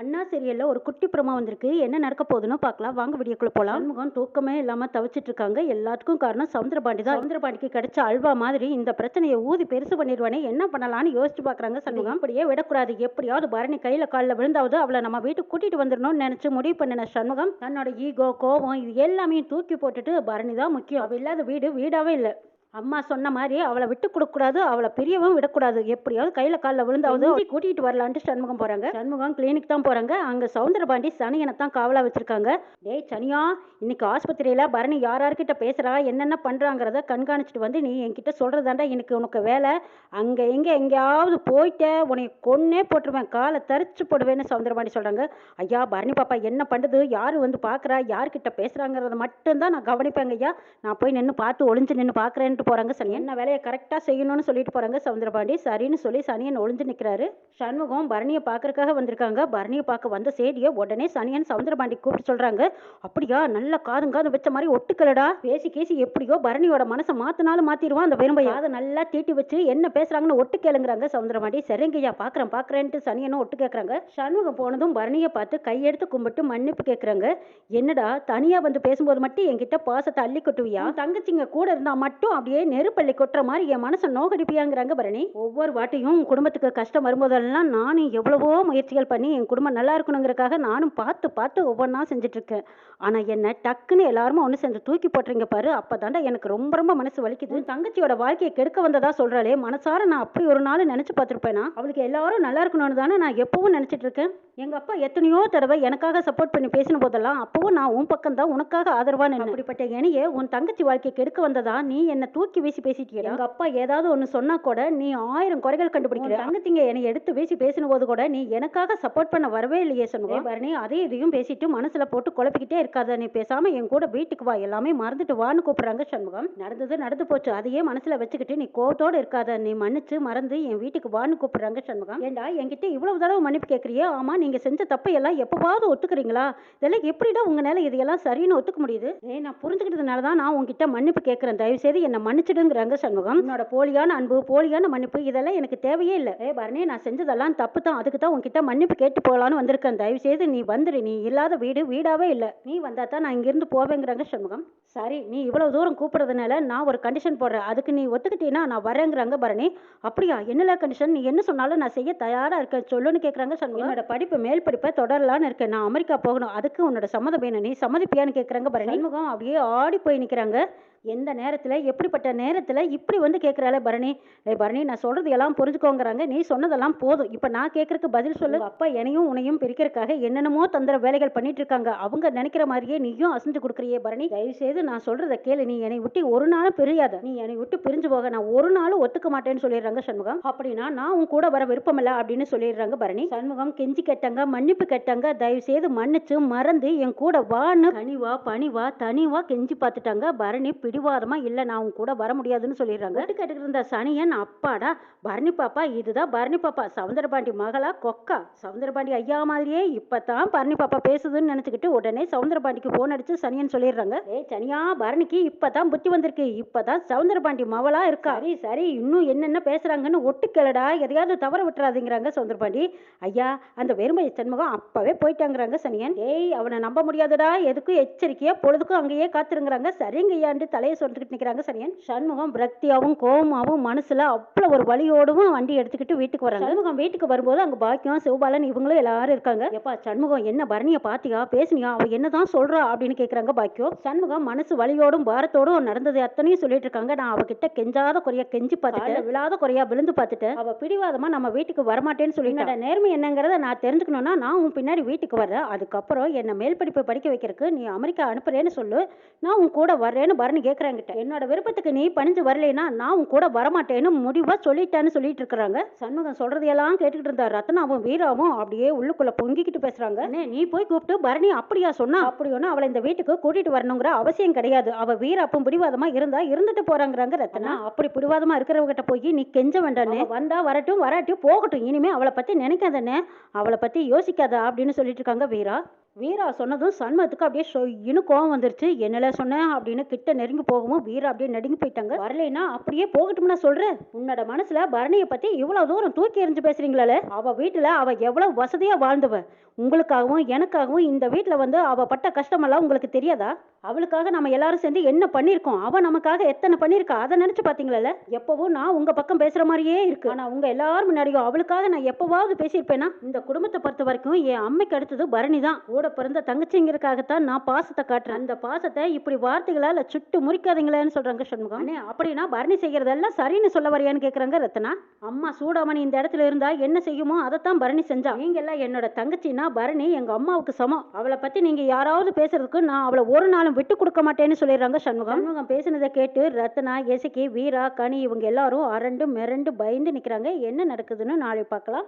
அண்ணா சீரியல்ல ஒரு குட்டி பிரமா வந்திருக்கு. என்ன நடக்க போகுதுன்னு பார்க்கலாம். வாங்க வீடியோக்குள்ள போலாம். சண்முகம் தூக்கமே இல்லாம தவிச்சிட்டு இருக்காங்க எல்லாத்துக்கும் காரணம் சவுந்தரபாண்டி தான். சவுந்தரபாண்டிக்கு கிடைச்ச அல்வா மாதிரி இந்த பிரச்சனையை ஊதி பெருசு பண்ணிடுவானே. என்ன பண்ணலாம்னு யோசிச்சு பார்க்கறாங்க சண்முகம். அப்படியே விடக்கூடாது. எப்படியாவது பரணி கையில காலில் விழுந்தாவது அவளை நம்ம வீட்டுக்கு கூட்டிட்டு வந்துடணும்னு நினைச்சு முடிவு பண்ணின சண்முகம் தன்னோட ஈகோ கோபம் இது எல்லாமே தூக்கி போட்டுட்டு பரணி தான் முக்கியம். அவ இல்லாத வீடு வீடாவே இல்லை. அம்மா சொன்ன மாதிரி அவளை விட்டு கொடுக்கக்கூடாது அவளை பிரியவும் விடக்கூடாது. எப்படியாவது கையில காலில் விழுந்தாவது அவளை கூட்டிட்டு வரலான்ட்டு சண்முகம் போறாங்க. சண்முகம் கிளினிக் தான் போறாங்க. அங்க சவுந்தரபாண்டி சனியனை தான் காவலா வச்சிருக்காங்க. டேய் சனியா இன்னைக்கு ஆஸ்பத்திரியில பரணி யார் யார்கிட்ட பேசுறா என்னென்ன பண்றாங்கிறத கண்காணிச்சிட்டு வந்து நீ என்கிட்ட சொல்றதாண்டா எனக்கு உனக்கு வேலை. அங்க எங்க எங்கேயாவது போயிட்ட உன்னை கொன்னே போட்டுருவேன் காலை தரிச்சு போடுவேன்னு சவுந்தரபாண்டி சொல்றாங்க. ஐயா பரணி பாப்பா என்ன பண்ணுது யார் வந்து பார்க்கறா யார்கிட்ட பேசுறாங்கிறத மட்டும்தான் நான் கவனிப்பேங்க ஐயா. நான் போய் நின்று பார்த்து ஒளிஞ்சு நின்று பார்க்குறேன்ட்டு போறாங்க சனி என்ன வேலையை கரெக்டாக செய்யணும்னு சொல்லிட்டு போறாங்க சவுந்தரபாண்டி. சரின்னு சொல்லி சனியன் ஒளிஞ்சு நிற்கிறாரு சண்முகம் பரணியை பார்க்கறக்காக வந்திருக்காங்க. பரணியை பார்க்க வந்த செய்தியை உடனே சனியன் சவுந்தரபாண்டி கூப்பிட்டு சொல்றாங்க. அப்படியா நல்ல காதும் காது வச்ச மாதிரி ஒட்டுக்கலடா. பேசி கேசி எப்படியோ பரணியோட மனசை மாத்தினாலும் மாத்திடுவான் அந்த விரும்பையா அதை நல்லா தீட்டி வச்சு என்ன பேசுறாங்கன்னு ஒட்டு கேளுங்கிறாங்க சவுந்தரபாண்டி. சரிங்கய்யா பார்க்கறேன் பார்க்கறேன்ட்டு சனியனும் ஒட்டு கேட்கறாங்க சண்முகம் போனதும் பரணியை பார்த்து கையெடுத்து கும்பிட்டு மன்னிப்பு கேட்கறாங்க என்னடா தனியா வந்து பேசும்போது மட்டும் என்கிட்ட பாசத்தை அள்ளி கொட்டுவியா? தங்கச்சிங்க கூட இருந்தா மட்டும் அப்படியே நெருப்பள்ளி கொட்டுற மாதிரி என் மனசை நோகடிப்பியாங்கிறாங்க பரணி. ஒவ்வொரு வாட்டியும் உன் குடும்பத்துக்கு கஷ்டம் வரும்போதெல்லாம் நானும் எவ்வளவோ முயற்சிகள் பண்ணி என் குடும்பம் நல்லா இருக்கணுங்கிறக்காக நானும் பார்த்து பார்த்து ஒவ்வொன்றா செஞ்சுட்டு இருக்கேன் என்னை என்ன டக்குன்னு எல்லாருமே ஒன்று சேர்ந்து தூக்கி போட்டுறீங்க பாரு அப்போ தாண்டா எனக்கு ரொம்ப ரொம்ப மனசு வலிக்குது. தங்கச்சியோட வாழ்க்கையை கெடுக்க வந்ததா சொல்கிறாளே மனசார நான் அப்படி ஒரு நாள் நினச்சி பார்த்துருப்பேனா? அவளுக்கு எல்லாரும் நல்லா இருக்கணும்னு தானே நான் எப்பவும் நினச்சிட்டு இருக்கேன் எங்கள் அப்பா எத்தனையோ தடவை எனக்காக சப்போர்ட் பண்ணி பேசின போதெல்லாம் அப்பவும் நான் உன் பக்கம் தான் உனக்காக ஆதரவான அப்படிப்பட்ட இணைய உன் தங்கச்சி வாழ்க்கையை கெடுக்க வந்ததா நீ என்னை தூக்கி வீசி பேசிட்டியா எங்க அப்பா ஏதாவது ஒன்னு சொன்னா கூட நீ ஆயிரம் குறைகள் கண்டுபிடிக்கிற. தங்கச்சிங்க என்னை எடுத்து வீசி பேசின போது கூட நீ எனக்காக சப்போர்ட் பண்ண வரவே இல்லையே சொன்னேன் பரணி அதே இதையும் பேசிட்டு மனசுல போட்டு குழப்பிக்கிட்டே இருக்காத. நீ பேசாம என் கூட வீட்டுக்கு வா. எல்லாமே மறந்துட்டு வான்னு கூப்பிடுறாங்க சண்முகம். நடந்தது நடந்து போச்சு. அதையே மனசுல வச்சுக்கிட்டு நீ கோவத்தோட இருக்காத. நீ மன்னிச்சு மறந்து என் வீட்டுக்கு வான்னு கூப்பிடுறாங்க சண்முகம். ஏண்டா என்கிட்ட இவ்வளவு தடவை மன்னிப்பு கேட்கறியே ஆமா நீங்க செஞ்ச தப்பை எல்லாம் எப்பவாவது ஒத்துக்கிறீங்களா? இதெல்லாம் எப்படிடா உங்களால இதெல்லாம் சரின்னு ஒத்துக்க முடியுது? ஏய் நான் புரிஞ்சுக்கிட்டதுனால தான் நான் உங்ககிட்ட மன்னிப்பு கேட்கறேன் தயவு செய்து என்னை மன்னிச்சிடுங்கிறாங்க சண்முகம். என்னோட போலியான அன்பு போலியான மன்னிப்பு இதெல்லாம் எனக்கு தேவையே இல்லை. ஏ பரணி நான் செஞ்சதெல்லாம் தப்பு தான் அதுக்கு தான் உங்ககிட்ட மன்னிப்பு கேட்டு போகலான்னு வந்திருக்கேன். தயவு செய்து நீ வந்துடு நீ இல்லாத வீடு வீடாவே இல்லை. நீ வந்தா தான் நான் இங்கிருந்து போவேங்கிறாங்க சண்முகம். சரி நீ இவ்வளவு தூரம் கூப்பிடுறதுனால நான் ஒரு கண்டிஷன் போடுறேன். அதுக்கு நீ ஒத்துக்கிட்டீன்னா நான் வரேங்கிறாங்க பரணி. அப்படியா? என்னல கண்டிஷன் நீ என்ன சொன்னாலும் நான் செய்ய தயாரா இருக்கேன். சொல்லுன்னு கேட்குறாங்க சண்முகம். என்னோட படிப்பு மேல் படிப்பை தொடரலான்னு இருக்கேன். நான் அமெரிக்கா போகணும். அதுக்கு உன்னோட சம்மதம் வேணும். நீ சம்மதிப்பியான்னு கேட்குறாங்க பரணி. சண்முகம் அப்படியே ஆடி போய் நிற்கிறாங்க எந்த நேரத்தில் எப்படிப்பட்ட நேரத்தில் இப்படி வந்து கேட்குறாளே பரணி. ஏ பரணி நான் சொல்கிறது எல்லாம் புரிஞ்சுக்கோங்கிறாங்க. நீ சொன்னதெல்லாம் போதும். இப்போ நான் கேட்குறக்கு பதில் சொல்லு. அப்பா என்னையும் உன்னையும் பிரிக்கிறதுக்காக என்னென்னமோ தந்திர வேலைகள் பண்ணிட்டு இருக்காங்க அவங்க நினைக்கிற மாதிரியே நீயும் அசைஞ்சு கொடுக்குறியே பரணி. தயவு செய்து நான் சொல்கிறத கேளு. நீ என்னை விட்டு ஒரு நாளும் பிரியாத. நீ என்னை விட்டு பிரிஞ்சு போக. நான் ஒரு நாளும் ஒத்துக்க மாட்டேன்னு சொல்லிடுறாங்க சண்முகம். அப்படின்னா நான் உன் கூட வர விருப்பமில்ல அப்படின்னு சொல்லிடுறாங்க பரணி. சண்முகம் கெஞ்சி கேட்டாங்க மன்னிப்பு கேட்டாங்க. தயவு செய்து மன்னிச்சு மறந்து என் கூட வான்னு கனிவா பணிவா தனிவா கெஞ்சி பார்த்துட்டாங்க பரணி. பிடிவாதமா இல்லை நான் அவங்க கூட வர முடியாதுன்னு சொல்லிடுறாங்க. ஒட்டு கேட்டுக்கிட்டு இருந்த சனியன் அப்பாடா பரணி பாப்பா இதுதான் பரணி பாப்பா சவுந்தரபாண்டி மகளா கொக்கா? சவுந்தரபாண்டி ஐயா மாதிரியே இப்பதான் பரணி பாப்பா பேசுதுன்னு நினைச்சுக்கிட்டு உடனே சவுந்தரபாண்டிக்கு போன் அடிச்சு சனியன் சொல்லிடுறாங்க. ஏய் சனியா பரணிக்கு இப்பதான் புத்தி வந்திருக்கு. இப்பதான் சவுந்தரபாண்டி மவளா இருக்கா? சரி சரி இன்னும் என்னென்ன பேசுறாங்கன்னு ஒட்டு கேளடா. எதையாவது தவற விட்டுறாதீங்கிறாங்க சவுந்தரபாண்டி ஐயா அந்த வெறுமை சண்முகம் அப்பவே போயிட்டாங்கிறாங்க சனியன். ஏய் அவனை நம்ப முடியாதுடா. எதுக்கும் எச்சரிக்கையா பொழுதுக்கும் அங்கேயே காத்துருங்கிறாங்க. சரிங்க ஐயாண்டு தலையை சொல்லிட்டு நிக்கிறாங்க சனியன் சண்முகம் பிரக்தியாவும் கோபமாவும் மனசுல அவ்வளவு ஒரு வழியோடவும் வண்டி எடுத்துக்கிட்டு வீட்டுக்கு வராங்க. சண்முகம் வீட்டுக்கு வரும்போது அங்க பாக்கியம் சிவபாலன் இவங்களும் எல்லாரும் இருக்காங்க. எப்பா சண்முகம் என்ன பரணிய பாத்தியா பேசுனியா அவ என்னதான் சொல்றா அப்படின்னு கேக்குறாங்க பாக்கியம். சண்முகம் மனசு வலியோடும் பாரத்தோடும் நடந்தது அத்தனையும் சொல்லிட்டு இருக்காங்க. நான் அவகிட்ட கெஞ்சாத குறையா கெஞ்சி பார்த்துட்டேன். விழாத குறையா விழுந்து பார்த்துட்டேன். அவ பிடிவாதமா நம்ம வீட்டுக்கு வரமாட்டேன்னு சொல்லிட்டு. நேர்மை என்னங்கிறத நான் தெரிஞ்சுக்கணும்னா நான் உன் பின்னாடி வீட்டுக்கு வரேன் அதுக்கப்புறம் என்ன மேல் படிப்பு படிக்க வைக்கிறதுக்கு நீ அமெரிக்கா அனுப்புறேன்னு சொல்லு. நான் உன் கூட வர்றேன்னு பரணி கேட்குறாங்கிட்ட என்னோட விருப்பத்துக்கு நீ பணிஞ்சு வரலைன்னா நான் உன் கூட வரமாட்டேன்னு முடிவா சொல்லிட்டேன்னு சொல்லிட்டு இருக்கிறாங்க சண்முகம் சொல்றதையெல்லாம் கேட்டுக்கிட்டு இருந்தா ரத்னாவும் வீராவும் அப்படியே உள்ளுக்குள்ள பொங்கிக்கிட்டு பேசுறாங்க. நீ போய் கூப்பிட்டு பரணி அப்படியா சொன்னா? அப்படி ஒன்றும் அவளை இந்த வீட்டுக்கு கூட்டிட்டு வரணுங்கிற அவசியம் கிடையாது. அவ வீராப்பும் பிடிவாதமா இருந்தா இருந்துட்டு போறாங்கிறாங்க ரத்னா. அப்படி பிடிவாதமா இருக்கிறவகிட்ட போய் நீ கெஞ்ச வேண்டானே வந்தா வரட்டும் வராட்டி போகட்டும். இனிமே அவளை பத்தி நினைக்காதண்ணே. அவளை பத்தி யோசிக்காத அப்படின்னு சொல்லிட்டு இருக்காங்க வீரா. வீரா சொன்னதும் சண்முகத்துக்கு அப்படியே சொய்யின்னு கோவம் வந்துருச்சு. என்னல சொன்னேன் அப்படின்னு கிட்ட நெருங்கி போகவும் வீரா அப்படியே நடுங்கி போயிட்டாங்க. வரலைன்னா அப்படியே போகட்டும்னா சொல்றேன். உன்னோட மனசுல பரணியை பத்தி இவ்வளவு தூரம் தூக்கி எறிஞ்சு பேசுறீங்களே அவ வீட்டுல அவ எவ்வளவு வசதியா வாழ்ந்தவ? உங்களுக்காகவும் எனக்காகவும் இந்த வீட்டுல வந்து அவ பட்ட கஷ்டமெல்லாம் உங்களுக்கு தெரியாதா? அவளுக்காக நம்ம எல்லாரும் சேர்ந்து என்ன பண்ணியிருக்கோம் அவள் நமக்காக எத்தனை பண்ணியிருக்கா அதை நினச்சி பாத்தீங்களா எப்போவும் நான் உங்கள் பக்கம் பேசுகிற மாதிரியே இருக்கு. ஆனால் உங்கள் எல்லாரும் முன்னாடியும் அவளுக்காக நான் எப்போவாவது பேசியிருப்பேனா? இந்த குடும்பத்தை பொறுத்த வரைக்கும் என் அம்மைக்கு அடுத்தது பரணி தான். கூட பிறந்த தங்கச்சிங்கிறதுக்காகத்தான் நான் பாசத்தை காட்டுறேன். அந்த பாசத்தை இப்படி வார்த்தைகளால் சுட்டு முறிக்காதீங்களேன்னு சொல்கிறாங்க சண்முகம். அப்படின்னா பரணி செய்யறதெல்லாம் சரின்னு சொல்ல வரையான்னு கேட்குறாங்க ரத்னா. அம்மா சூடாமணி இந்த இடத்துல இருந்தால் என்ன செய்யுமோ அதைத்தான் பரணி செஞ்சா. நீங்க எல்லாம் என்னோட தங்கச்சின்னா பரணி எங்கள் அம்மாவுக்கு சமம். அவளை பற்றி நீங்கள் யாராவது பேசுறதுக்கு நான் அவளை ஒரு நாள் நான் விட்டு கொடுக்க மாட்டேன்னு சொல்லிடுறாங்க சண்முகம். சண்முகம் பேசினதை கேட்டு ரத்னா எசக்கி வீரா கனி இவங்க எல்லாரும் அரண்டு மிரண்டு பயந்து நிற்கிறாங்க என்ன நடக்குதுன்னு நாளை பார்க்கலாம்.